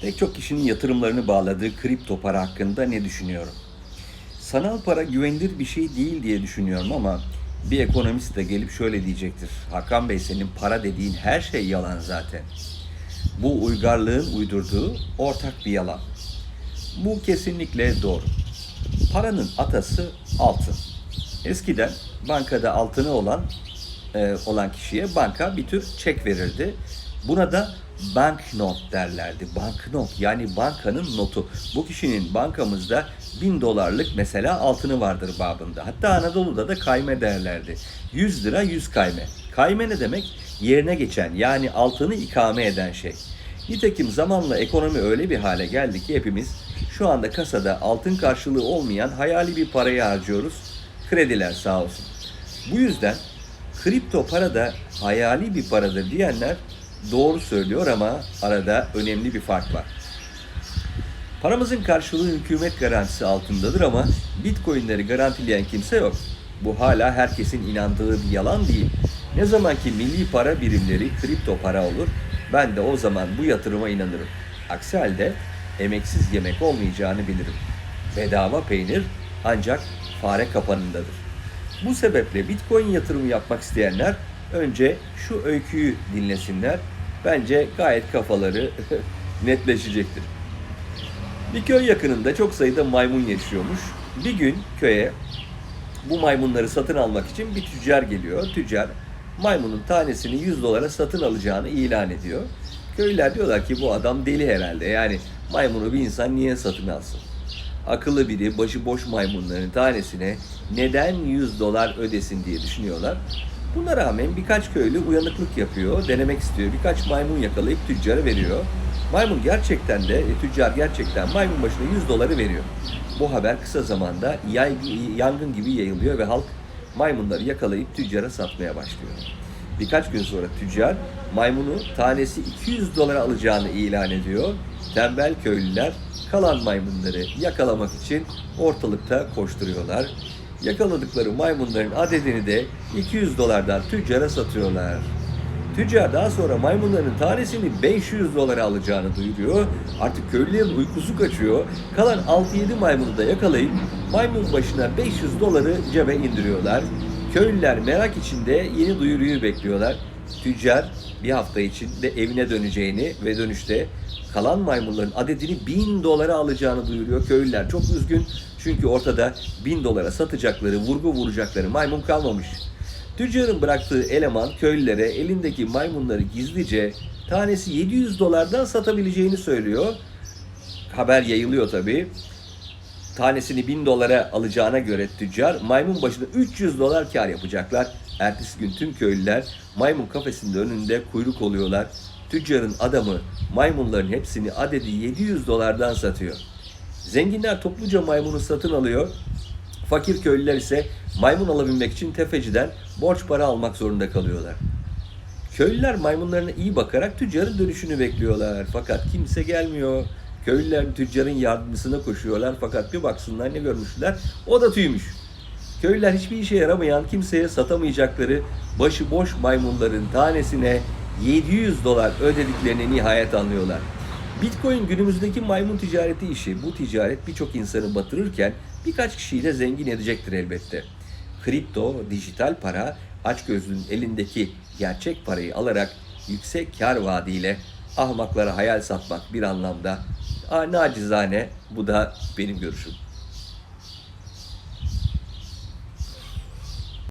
Pek çok kişinin yatırımlarını bağladığı kripto para hakkında ne düşünüyorum? Sanal para güvenilir bir şey değil diye düşünüyorum ama bir ekonomist de gelip şöyle diyecektir. Hakan Bey senin para dediğin her şey yalan zaten. Bu uygarlığın uydurduğu ortak bir yalan. Bu kesinlikle doğru. Paranın atası altın. Eskiden bankada altını olan e, olan kişiye banka bir tür çek verirdi. Buna da banknot derlerdi. Banknot yani bankanın notu. Bu kişinin bankamızda bin dolarlık mesela altını vardır babında. Hatta Anadolu'da da kayme derlerdi. 100 lira 100 kayme. Kayme ne demek? Yerine geçen yani altını ikame eden şey. Nitekim zamanla ekonomi öyle bir hale geldi ki hepimiz şu anda kasada altın karşılığı olmayan hayali bir parayı harcıyoruz. Krediler sağ olsun. Bu yüzden kripto para da hayali bir paradır diyenler doğru söylüyor ama arada önemli bir fark var. Paramızın karşılığı hükümet garantisi altındadır ama bitcoinleri garantileyen kimse yok. Bu hala herkesin inandığı bir yalan değil. Ne zaman ki milli para birimleri kripto para olur, ben de o zaman bu yatırıma inanırım. Aksi halde emeksiz yemek olmayacağını bilirim. Bedava peynir ancak fare kapanındadır. Bu sebeple Bitcoin yatırımı yapmak isteyenler önce şu öyküyü dinlesinler. Bence gayet kafaları netleşecektir. Bir köy yakınında çok sayıda maymun yaşıyormuş. Bir gün köye bu maymunları satın almak için bir tüccar geliyor. Tüccar maymunun tanesini 100 dolara satın alacağını ilan ediyor. Köylüler diyorlar ki bu adam deli herhalde. Yani maymunu bir insan niye satın alsın? Akıllı biri başıboş maymunların tanesine neden 100 dolar ödesin diye düşünüyorlar. Buna rağmen birkaç köylü uyanıklık yapıyor, denemek istiyor. Birkaç maymun yakalayıp tüccara veriyor. Maymun gerçekten de, e, tüccar gerçekten maymun başına 100 doları veriyor. Bu haber kısa zamanda yay, yangın gibi yayılıyor ve halk maymunları yakalayıp tüccara satmaya başlıyor. Birkaç gün sonra tüccar maymunu tanesi 200 dolara alacağını ilan ediyor. Tembel köylüler kalan maymunları yakalamak için ortalıkta koşturuyorlar. Yakaladıkları maymunların adedini de 200 dolardan tüccara satıyorlar. Tüccar daha sonra maymunların tanesini 500 dolara alacağını duyuruyor. Artık köylülerin uykusu kaçıyor. Kalan 6-7 maymunu da yakalayıp maymun başına 500 doları cebe indiriyorlar. Köylüler merak içinde yeni duyuruyu bekliyorlar. Tüccar bir hafta içinde evine döneceğini ve dönüşte kalan maymunların adedini 1000 dolara alacağını duyuruyor. Köylüler çok üzgün çünkü ortada 1000 dolara satacakları, vurgu vuracakları maymun kalmamış. Tüccarın bıraktığı eleman köylülere elindeki maymunları gizlice tanesi 700 dolardan satabileceğini söylüyor. Haber yayılıyor tabii. Tanesini 1000 dolara alacağına göre tüccar maymun başına 300 dolar kar yapacaklar. Ertesi gün tüm köylüler maymun kafesinde önünde kuyruk oluyorlar. Tüccarın adamı maymunların hepsini adedi 700 dolardan satıyor. Zenginler topluca maymunu satın alıyor. Fakir köylüler ise maymun alabilmek için tefeciden borç para almak zorunda kalıyorlar. Köylüler maymunlarına iyi bakarak tüccarın dönüşünü bekliyorlar. Fakat kimse gelmiyor. Köylüler tüccarın yardımcısına koşuyorlar fakat bir baksınlar ne görmüşler. O da tüymüş. Köylüler hiçbir işe yaramayan, kimseye satamayacakları başıboş maymunların tanesine 700 dolar ödediklerini nihayet anlıyorlar. Bitcoin günümüzdeki maymun ticareti işi. Bu ticaret birçok insanı batırırken birkaç kişiyi de zengin edecektir elbette. Kripto, dijital para, açgözlünün elindeki gerçek parayı alarak yüksek kar vaadiyle ahmaklara hayal satmak bir anlamda nacizane bu da benim görüşüm.